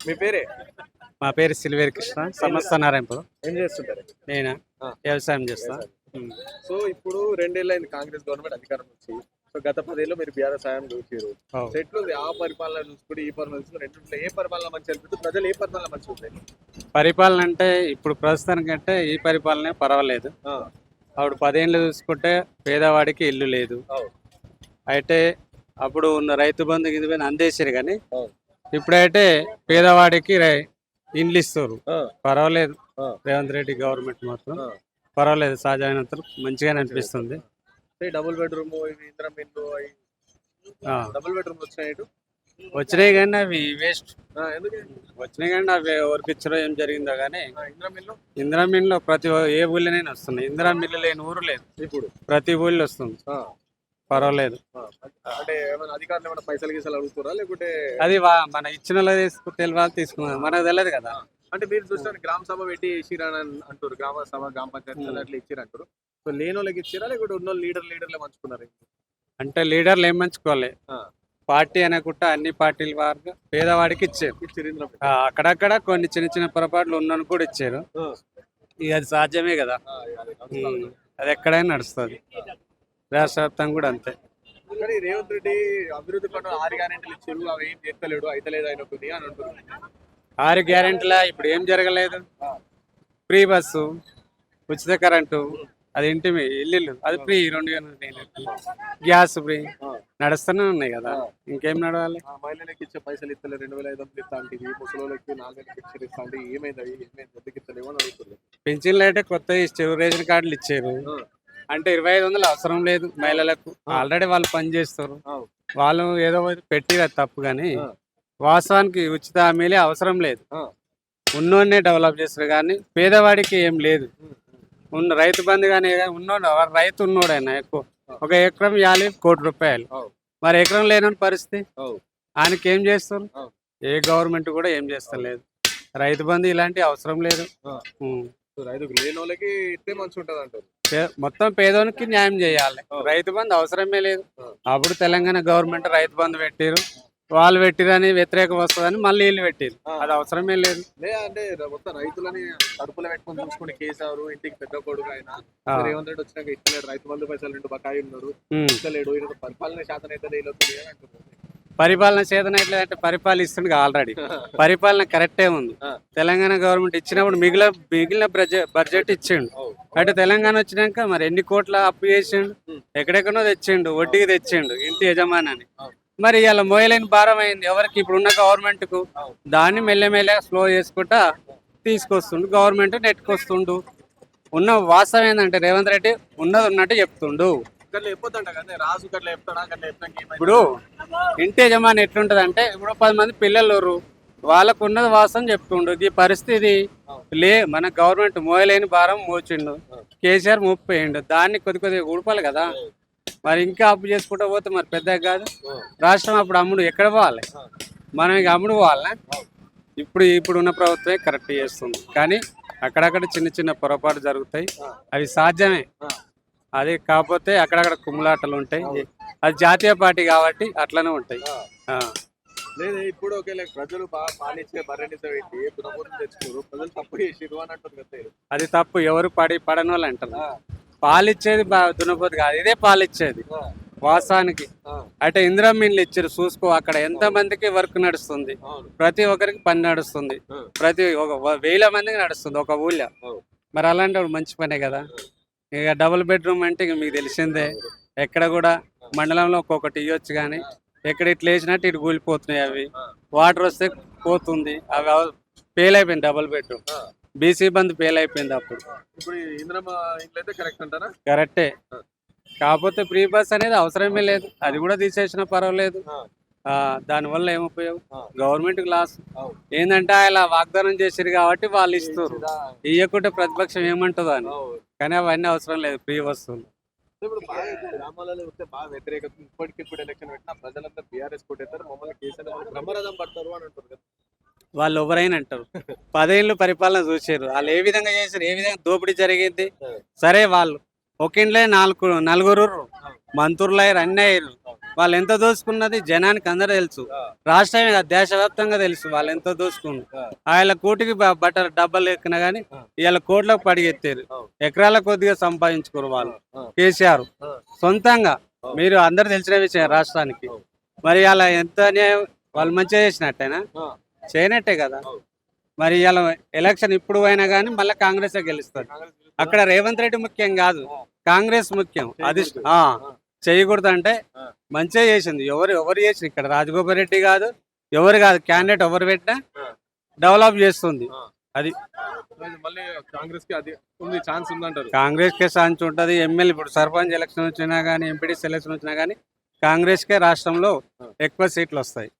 మీ పేరే? మా పేరు సిల్వేర్ కృష్ణ సమస్త నారాయణపురం. ఏం చేస్తుంటారు? నేను. వ్యవసాయం చేస్తా. సో ఇప్పుడు రెండేళ్ళు అయింది కాంగ్రెస్ గవర్నమెంట్ అధికారం వచ్చి సో గత పదేళ్ళు మీరు బీఆర్ఎస్ సాయం చూసారు ఎట్లుంది ఆ పరిపాలన చూసుకుంటే ఈ పరిపాలన చూసుకుంటే రెండింటిలో ఏ పరిపాలన మంచి అనిపిస్తుంది? ప్రజలు ఏ పరిపాలన మంచి ఉంది పరిపాలన అంటే ఇప్పుడు ప్రస్తుతానికంటే ఈ పరిపాలనే పర్వాలేదు. అప్పుడు పదేళ్ళు చూసుకుంటే పేదవాడికి ఇల్లు లేదు. అయితే అప్పుడు ఉన్న రైతు బంధు గిది బంధు అందేశారు కానీ. ఇప్పుడైతే పేదవాడికి ఇండ్లు ఇస్తారు. పర్వాలేదు. రేవంత్ రెడ్డి గవర్నమెంట్ మాత్రం. పర్వాలేదు సహజమైనంత మంచిగానే అనిపిస్తుంది. Double bedroom. డబుల్ బెడ్రూమ్ వచ్చినాయి? వచ్చినాయి కానీ అవి వేస్ట్. వచ్చినాయి కానీ అవి ఎవరికి ఇచ్చారో ఏం జరిగిందో కానీ ఇందిరం మిల్లు ప్రతి ఏ ఊళ్ళోనైనా వస్తుంది ఇందిరా మిల్లు లేని ఊరు లేదు. ఇప్పుడు? ప్రతి ఊళ్ళో వస్తుంది. పర్వాలేదు. అంటే ఏమైనా అధికారులు ఏమైనా పైసలు గీసలు అడుగుతారా లేకుంటే అది వా- మన ఇచ్చిన తెలియాలి తీసుకున్నారు. మనకు తెలియదు కదా. అంటే మీరు చూస్తే గ్రామ సభ పెట్టి ఇచ్చిరని అన్- అంటారు గ్రామ సభ గ్రామ పంచాయతీ. అట్లా ఇచ్చిరు అంటారు సో లేని వాళ్ళకి ఇచ్చిరా లేకుంటే ఉన్న లీడర్ లీడర్లే పంచుకున్నారు అంటే లీడర్లు ఏం మంచుకోవాలి ఆ. పార్టీ అనుకుంటా అన్ని పార్టీల వారు పేదవాడికి ఇచ్చారు. ఆ, అక్కడక్కడ కొన్ని చిన్న చిన్న పొరపాట్లు ఉన్నను కూడా ఇచ్చారు. ఇక అది సాధ్యమే కదా. ఉమ్. అది ఎక్కడైనా నడుస్తుంది. రాష్ట్ర వ్యాప్తంగా కూడా అంతే. కానీ రేవంత్ రెడ్డి అభివృద్ధి పనులు ఆరు గ్యారెంటీలు ఇచ్చారు అవి ఏం చేస్తలేడు అయితలేదు ఆయన కొద్దిగా అని అంటారు ఆరు గ్యారెంటీలా? ఇప్పుడు ఏం జరగలేదు? ఫ్రీ బస్సు ఉచిత కరెంటు అది ఇంటి మీ ఇల్లు అది ఫ్రీ రెండు వేల గ్యాస్ ఫ్రీ. నడుస్తూనే ఉన్నాయి కదా. ఇంకేం నడవాలి? మహిళలకు ఇచ్చే పైసలు ఇస్తలేదు రెండు వేల ఐదు వందలు ఇస్తా అంటే ముసలోళ్ళకి నాలుగేళ్ళకి ఇచ్చారు ఇస్తా అంటే ఏమైంది ఏమైంది? ఎందుకు ఇస్తలేమో అడుగుతుంది పెన్షన్లు అయితే కొత్త ఇచ్చారు రేషన్ కార్డులు ఇచ్చారు. అంటే ఇరవై ఐదు వందలు అవసరం లేదు మహిళలకు. ఆల్రెడీ వాళ్ళు పని చేస్తారు. వాళ్ళు ఏదో పెట్టిరు తప్పు కానీ. వాస్తవానికి ఉచిత హామీలే అవసరం లేదు. ఉన్నోన్నే డెవలప్ చేస్తారు కానీ పేదవాడికి ఏం లేదు. ఉన్న రైతు బంధు కానీ ఉన్నోడు రైతు ఉన్నోడైనా ఎక్కువ. ఒక ఎకరం ఇవ్వాలి కోటి రూపాయలు. మరి ఎకరం లేని పరిస్థితి. ఆయనకి ఏం చేస్తారు. ఏ గవర్నమెంట్ కూడా ఏం చేస్తలేదు. రైతు బంధు ఇలాంటి అవసరం లేదు. రైతుకు లేని వాళ్ళకి ఇస్తే మంచి ఉంటుంది అంటారు మొత్తం పేదోనికి న్యాయం చేయాలి. రైతు బంధు అవసరమే లేదు. అప్పుడు తెలంగాణ గవర్నమెంట్ రైతు బంధు పెట్టారు. వాళ్ళు పెట్టిరని వ్యతిరేకం వస్తుందని మళ్ళీ వీళ్ళు పెట్టారు. అది అవసరమే లేదు. లే అంటే మొత్తం రైతులని కడుపులో పెట్టుకొని చూసుకుని కేసారు ఇంటికి పెద్ద కొడుకు ఆయన ఆ. రేవంత్ రెడ్డి వచ్చినాక రైతు బంధు పైసలు రెండు బకాయి ఉన్నారు. ఈయన పరిపాలన శాతం అయితే పరిపాలన చేతనట్లేదంటే పరిపాలిస్తుంది ఆల్రెడీ పరిపాలన కరెక్టే ఉంది. తెలంగాణ గవర్నమెంట్ ఇచ్చినప్పుడు మిగిలిన మిగిలిన బడ్జెట్ ఇచ్చిండు. అంటే తెలంగాణ వచ్చినాక మరి ఎన్ని కోట్ల అప్పు చేసిండు. ఎక్కడెక్కడో తెచ్చిండు వడ్డీకి తెచ్చిండు ఇంటి యజమాని అవు. మరి ఇలా మోయలేని భారం అయింది ఎవరికి ఇప్పుడున్న గవర్నమెంట్కు. దాన్ని మెల్లమెల్లగా స్లో చేసుకుంటా తీసుకొస్తుండు గవర్నమెంట్ నెట్టుకొస్తుండు ఉన్న వాస్తవం ఏంటంటే రేవంత్ రెడ్డి ఉన్నది ఉన్నట్టు చెప్తుండు ఇక్కడ చెప్పొద్దంట కదా రాజు చెప్తాడా ఇప్పుడు ఇంటి యజమాని ఎట్లుంటది అంటే ఇప్పుడు పది మంది పిల్లలు. వాళ్ళకు ఉన్నది వాస్తవం చెప్తుండు. ఈ పరిస్థితి లే మన గవర్నమెంట్ మోయలేని భారం మోచిండు. కేసీఆర్ మోపిపోయిండు. దాన్ని కొద్ది కొద్దిగా ఊడిపాలి కదా. మరి ఇంకా అప్పు చేసుకుంటూ పోతే మరి పెద్దగా కాదు. రాష్ట్రం అప్పుడు అమ్ముడు ఎక్కడ పోవాలి? మనం ఇక అమ్ముడు పోవాలా? ఇప్పుడు ఇప్పుడు ఉన్న ప్రభుత్వమే కరెక్ట్ చేస్తుంది. కానీ అక్కడక్కడ చిన్న చిన్న పొరపాటు జరుగుతాయి. అవి సాధ్యమే. అది కాకపోతే అక్కడక్కడ కుమ్ములాటలు ఉంటాయి. అది జాతీయ పార్టీ కాబట్టి అట్లనే ఉంటాయి. లేదు ఇప్పుడు ఒకే లైక్ ప్రజలు బాగా పాలిచ్చే బర్రెనిస పెట్టి తెచ్చుకోరు? ప్రజలు తప్పు చేసిరు అని అంటారు కదా అది తప్పు. ఎవరు పడి పడని వాళ్ళు అంటారు పాలిచ్చేది బా దున్నపోతు కాదు. ఇదే పాలిచ్చేది. వాస్తవానికి. అంటే ఇందిరా మీన్లు ఇచ్చారు చూసుకో. అక్కడ ఎంత మందికి వర్క్ నడుస్తుంది? ప్రతి ఒక్కరికి పని నడుస్తుంది. ప్రతి ఒక వేల మందికి నడుస్తుంది ఒక ఊళ్ళో. మరి అలాంటి మంచి పనే కదా. ఇక డబుల్ బెడ్రూమ్ అంటే ఇక మీకు తెలిసిందే. ఎక్కడ కూడా మండలంలో ఒక్కొక్కటి ఇవ్వచ్చు కానీ ఎక్కడ ఇట్లా వేసినట్టు ఇటు కూలిపోతున్నాయి అవి. వాటర్ వస్తే పోతుంది. అవి ఫెయిల్ అయిపోయింది double bedroom. BC bandh fail అయిపోయింది అప్పుడు. ఇప్పుడు ఈ ఇంద్రమ్మ ఇంట్లో అయితే కరెక్ట్ అంటారా? కరెక్టే కాకపోతే ఫ్రీ బస్ అనేది అవసరమే లేదు. అది కూడా తీసేసినా పర్వాలేదు. దానివల్ల ఏం ఉపయోగం. Government loss. ఏంటంటే ఆయన వాగ్దానం చేసిరు కాబట్టి వాళ్ళు ఇస్తారు ఇవ్వకుంటే ప్రతిపక్షం ఏమంటుందో అని. కానీ అవన్నీ అవసరం లేదు ఫ్రీ వస్తువులు ఇప్పుడు బాగా గ్రామాలలో వస్తే బాగా వ్యతిరేకత ఇప్పటికి ఇప్పుడు ఎలక్షన్ పెట్టినా ప్రజలంతా బీఆర్ఎస్ కొట్టేస్తారు. మమ్మల్ని కేసీఆర్ వాళ్ళు బ్రహ్మరథం పడతారు అని అంటారు కదా. వాళ్ళు ఎవరైనా అంటారు. పదేళ్ళు పరిపాలన చూసారు వాళ్ళు ఏ విధంగా చేశారు ఏ విధంగా దోపిడీ జరిగింది? సరే వాళ్ళు. ఒక ఇంట్లో నాలుగు నలుగురు మంత్రులు అయ్యారు అన్నీ అయ్యారు వాళ్ళు ఎంత దోసుకున్నది జనానికి అందరూ తెలుసు. రాష్ట్రమే కాదు దేశవ్యాప్తంగా తెలుసు వాళ్ళు ఎంత దోసుకున్నారు ఆయన కోటికి బట్టర్ డబ్బలు ఎక్కినా గానీ ఇవాళ కోట్లకు పడిగెత్తారు ఎకరాల కొద్దిగా సంపాదించుకోరు వాళ్ళు. కేసీఆర్. సొంతంగా. మీరు అందరు తెలిసిన విషయం రాష్ట్రానికి. మరి అలా ఎంత వాళ్ళు మంచిగా చేసినట్టేనా? చేయనట్టే కదా. మరి ఇలా ఎలక్షన్ ఇప్పుడు అయినా కానీ మళ్ళీ కాంగ్రెస్ గెలుస్తారు అక్కడ రేవంత్ రెడ్డి ముఖ్యం కాదు. కాంగ్రెస్ ముఖ్యం. అది ఆ, చేయకూడదు అంటే మంచిగా చేసింది. ఎవరు ఎవరు చేసి ఇక్కడ రాజగోపాల్ రెడ్డి కాదు ఎవరు కాదు క్యాండిడేట్ ఎవరు పెట్టినా డెవలప్ చేస్తుంది. అది. మళ్ళీ కాంగ్రెస్కి అది ఉంది ఛాన్స్ ఉందంటారు. కాంగ్రెస్ కే ఛాన్స్ ఉంటుంది. ఎమ్మెల్యే ఇప్పుడు సర్పంచ్ ఎలక్షన్ వచ్చినా కానీ ఎంపీడీ ఎలక్షన్ వచ్చినా కానీ కాంగ్రెస్ కే రాష్ట్రంలో ఎక్కువ సీట్లు వస్తాయి.